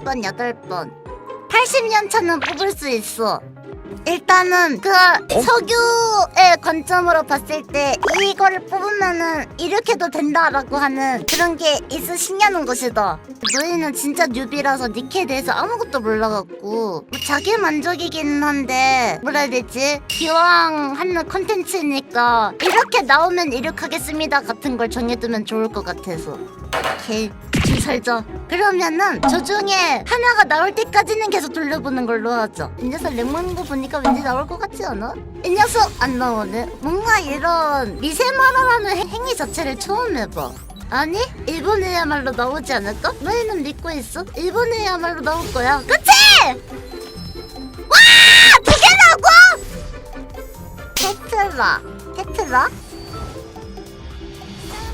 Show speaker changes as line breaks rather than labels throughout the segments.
7번, 8번. 80년 차는 뽑을 수 있어. 일단은 그 석유의 관점으로 봤을 때 이거를 뽑으면은 이렇게도 된다라고 하는 그런 게 있으시냐는 것이다. 너희는 진짜 뉴비라서 니케에 대해서 아무것도 몰라갖고 뭐 자기 만족이기는 한데 뭐라 해야 되지? 기왕 하는 컨텐츠니까 이렇게 나오면 이렇게 하겠습니다 같은 걸 정해두면 좋을 것 같아서. 오케이. 좀 살자. 그러면은 저 중에 하나가 나올 때까지는 계속 돌려보는 걸로 하죠. 이 녀석 렉 먹는 거 보니까 왠지 나올 것 같지 않아? 이 녀석 안 나오네. 뭔가 이런 미세마라라는 행- 행위 자체를 처음 해봐. 아니? 일본에야말로 나오지 않을까? 너희는 믿고 있어? 일본에야말로 나올 거야. 그치? 와! 두 개라고? 테트라. 테트라?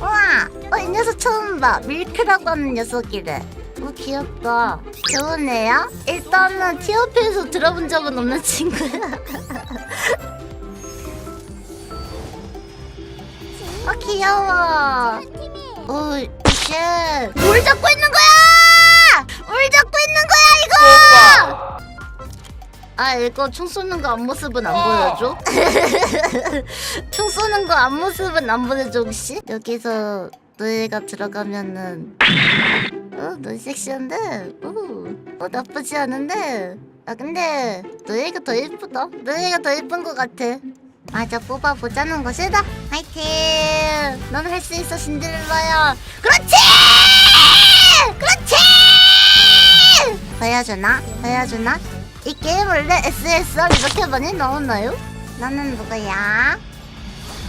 와, 어, 이 녀석 처음 봐. 밀크라고 하는 녀석이래. 어, 귀엽다. 애야? 일단은 티어피에서 들어본 적은 없는 친구야. 아, 귀여워. 어, 쉣. 뭘 잡고 있는 거야! 뭘 잡고 있는 거야, 이거! 아, 이거 총 쏘는 거 앞모습은 안 보여줘? 총 쏘는 거 앞모습은 안 보여줘, 혹시? 여기서 너희가 들어가면은 어, 너 섹시한데? 어, 어, 나쁘지 않은데? 아, 근데 너희가 더 예쁘다. 너희가 더 예쁜 것 같아. 맞아, 뽑아보자는 것이다. 화이팅! 넌 할 수 있어, 신데렐라야. 그렇지! 그렇지! 보여주나? 보여주나? 이 게임 원래 SSR 이렇게 많이 나오나요? 나는 누구야?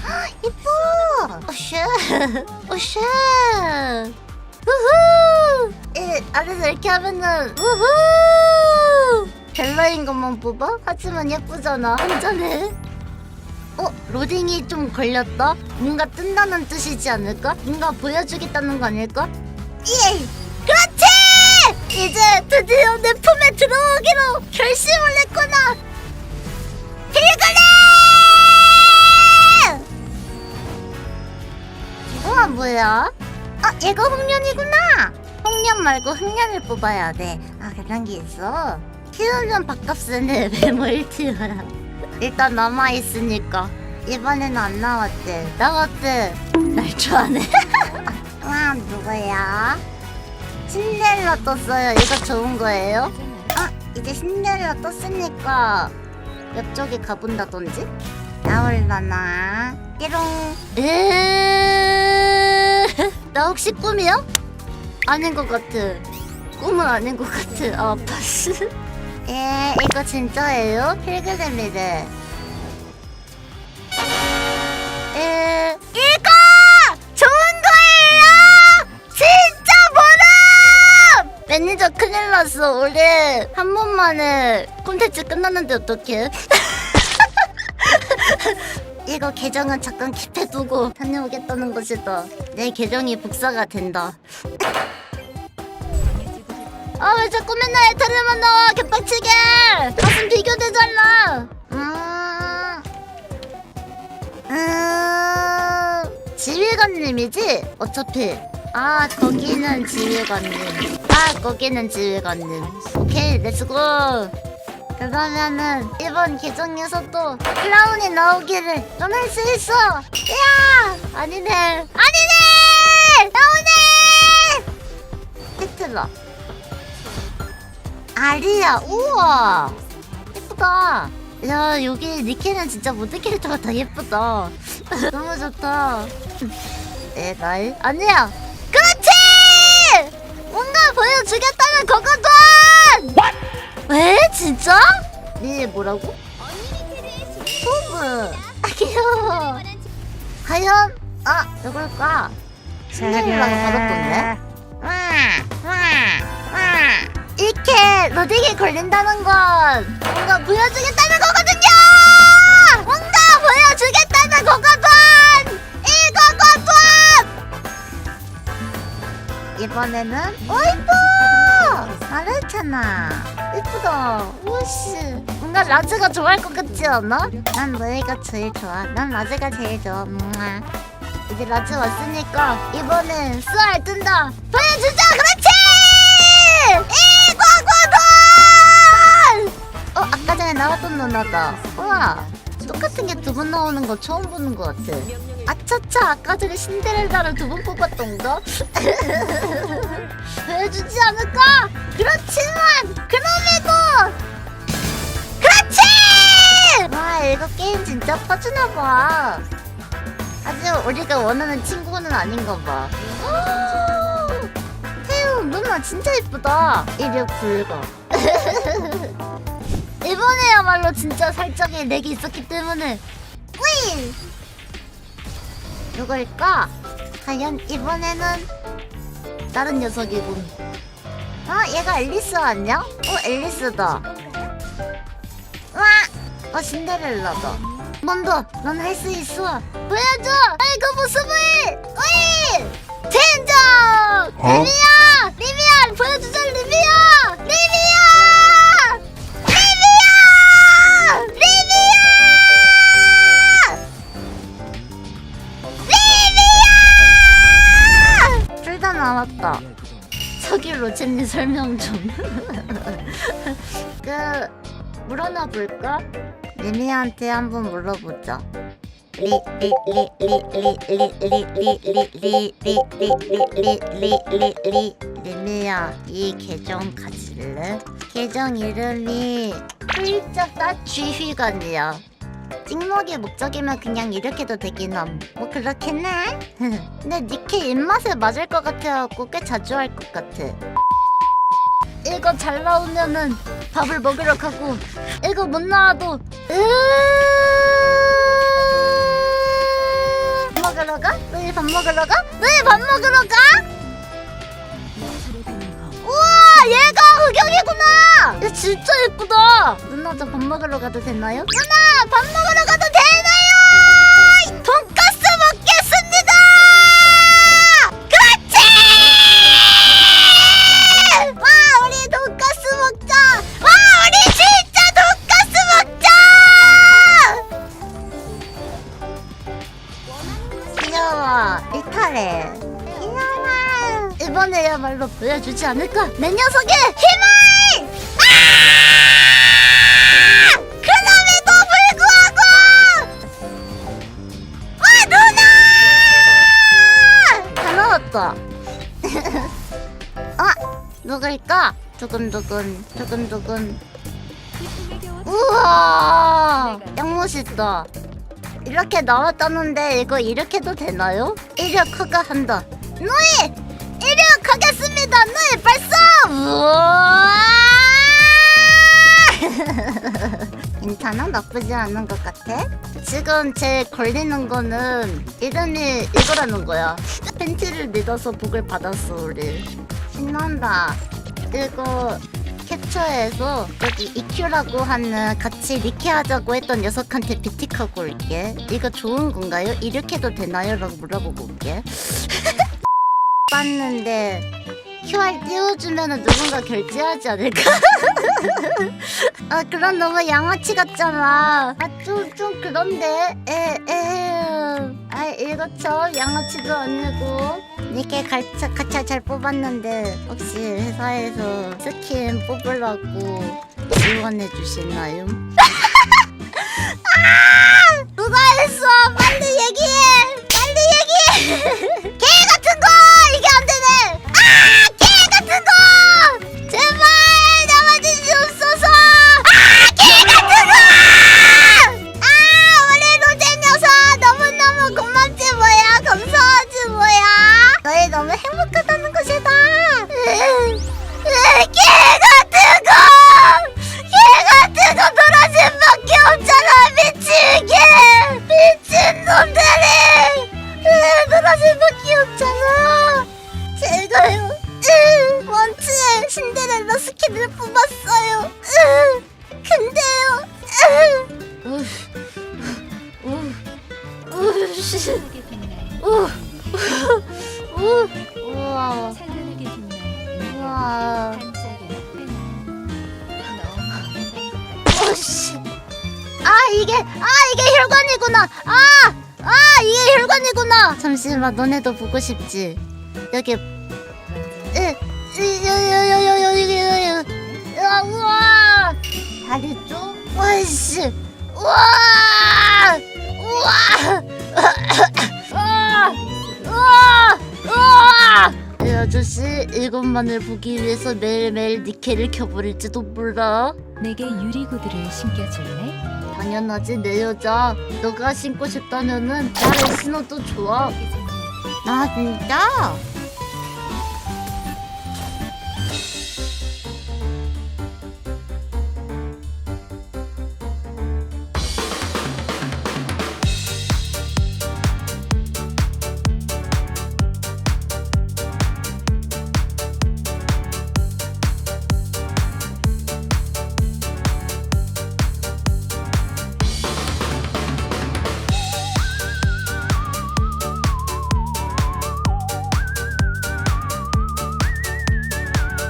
헉, 이뻐! 오쉣! 오쉣! 우후! 이 아래서 이렇게 하면은 우후! 벨라인 것만 뽑아? 하지만 예쁘잖아. 한잔해. 어? 로딩이 좀 걸렸다? 뭔가 뜬다는 뜻이지 않을까? 뭔가 보여주겠다는 거 아닐까? 예! 이제 드디어 내 품에 들어오기로 결심을 했구나! 필그램! 우와 뭐야? 아 얘가 홍련이구나! 홍련 말고 흑련을 뽑아야 돼. 아 그런 게 있어? 키우면 밥값 쓰는 외모 1티어야. 일단 남아 있으니까. 이번에는 안 나왔대. 나왔대. 날 좋아하네. 와 누구야? 신데렐라 떴어요. 이거 좋은 거예요? 아, 이제 신데렐라 떴으니까 옆쪽에 가본다던지? 나올라나? 띠롱. 에? 나 혹시 꿈이야? 아닌 것 같아. 꿈은 아닌 것 같아. 아, 파스. 에, 이거 진짜예요? 필그램이래. 에, 났어. 올해 한 번만에 콘텐츠 끝났는데 어떡해? 이거 계정은 잠깐 킵해두고 다녀오겠다는 것이다. 내 계정이 복사가 된다. 아 왜 자꾸 맨날 에타르만 나와 개빡치게 가슴 비교되잖아 음... 음... 지휘관님이지? 어차피 아 거기는 지휘관님. 아 거기는 지휘관님. 오케이 렛츠고 그러면은 이번 계정에서도 클라운이 나오기를 넌할수 있어. 야! 아니네. 아니네! 나오네! 테트라 아리야 우와! 예쁘다. 야 여기 니케는 진짜 모든 캐릭터가 다 예쁘다. 너무 좋다. 에라이 아니야 보여주겠다는 거거든 왜 진짜? 니 뭐라고? 소브 아 귀여워 과연 아 누굴까 신데렐라가 받았던데 와와와 이렇게 로딩이 걸린다는 건 뭔가 보여주겠다는 거거든요! 뭔가 보여주겠다는 거거든! 이번에는 어 이뻐 잘했잖아. 이쁘다. 우씨. 뭔가 라즈가 좋아할 것 같지 않아? 난 너희가 제일 좋아. 난 라즈가 제일 좋아. 음 이제 라즈 왔으니까 이번엔 수알 뜬다. 보여주자! 그렇지! 이광광돈! 어 아까 전에 나왔던 누나다. 우와. 똑같은 게 두 번 나오는 거 처음 보는 것 같아. 아차차 아까 전에 신데렐라를 두 번 뽑았던가? 보여주지 않을까? 그렇지만 그럼에도 그렇지! 와 이거 게임 진짜 퍼주나봐. 아주 우리가 원하는 친구는 아닌가 봐. 태우 누나 진짜 이쁘다. 이력 불가. 이번에야말로 진짜 살짝의 렉이 있었기 때문에 위! 누굴까? 과연 이번에는 다른 녀석이군. 아 얘가 앨리스 아니야? 어 앨리스다. 와! 어 신데렐라다. 먼저 넌 할 수 있어. 보여줘. 아이고 모습을. 위! 젠장! 리미야! 리미야! 보여주자 리미야! 리미야! 리미야! 리미야! 둘다 나왔다. 저기 로제님 설명 좀. 그 물어나 볼까? 리미한테 한번 물어보자. 리리리리리리리리리리리리리리리리리 리미야 이 계정 가질래? 계정 이름이 훌쩍 다 쥐휘관이야. 찍먹의 목적이면 그냥 이렇게도 되긴 함. 뭐 그렇긴 해. 근데 니케 입맛에 맞을 것 같아갖고 꽤 자주 할 것 같아. 이거 잘 나오면은 밥을 먹으러 가고 이거 못 나와도 으 먹으러 가? 너희 밥 먹으러 가? 너희 밥 먹으러 가? 우와 얘가 흑영이구나 얘 진짜 예쁘다 누나 저 밥 먹으러 가도 되나요? 누나 밥 먹으러 가도 되나요? 돈가스 먹겠습니다! 그렇지! 와 우리 돈가스 먹자! 와 우리 진짜 돈가스 먹자! 귀여워 이탈해 귀여워 이번에야말로 보여주지 않을까? 내 녀석의 힘 두근두근 두근두근. 우와! 양 멋있다. 이렇게 나왔다는데 이거 이렇게도 되나요? 이력 허가한다. 너희 이력 하겠습니다. 너희 발사 우와! 괜찮아? 나쁘지 않은 것 같아? 지금 제 걸리는 거는 이름이 이거라는 거야. 팬티를 믿어서 복을 받았어 우리. 신난다 이거 캡처해서 여기 EQ라고 하는 같이 리케하자고 했던 녀석한테 비틱하고 올게 이거 좋은 건가요? 이렇게도 되나요? 라고 물어보고 올게 봤는데 QR 띄워주면 누군가 결제하지 않을까? 아 그럼 너무 양아치 같잖아 아 좀 좀 그런데 에에 아 이거죠? 양아치도 아니고. 이렇게 가차 가차 잘 뽑았는데 혹시 회사에서 스킨 뽑으라고 지원해 주시나요? 아! 누가 했어? 빨리 얘기해! 빨리 얘기해 우, 우, 우와, 우와, 오씨, 아 이게, 아 이게 혈관이구나, 아, 아 이게 혈관이구나. 잠시만, 너네도 보고 싶지? 여기, 으, 으, 여여여여여 이게, 아 우와, 다리 쪽, 와이씨. 우와 우와 아저씨 이것만을 보기 위해서 매일매일 니켈을 켜버릴지도 몰라
내게 유리구두를 신겨줄래?
당연하지 내 여자 너가 신고 싶다면은 나를 신어도 좋아 아 진짜?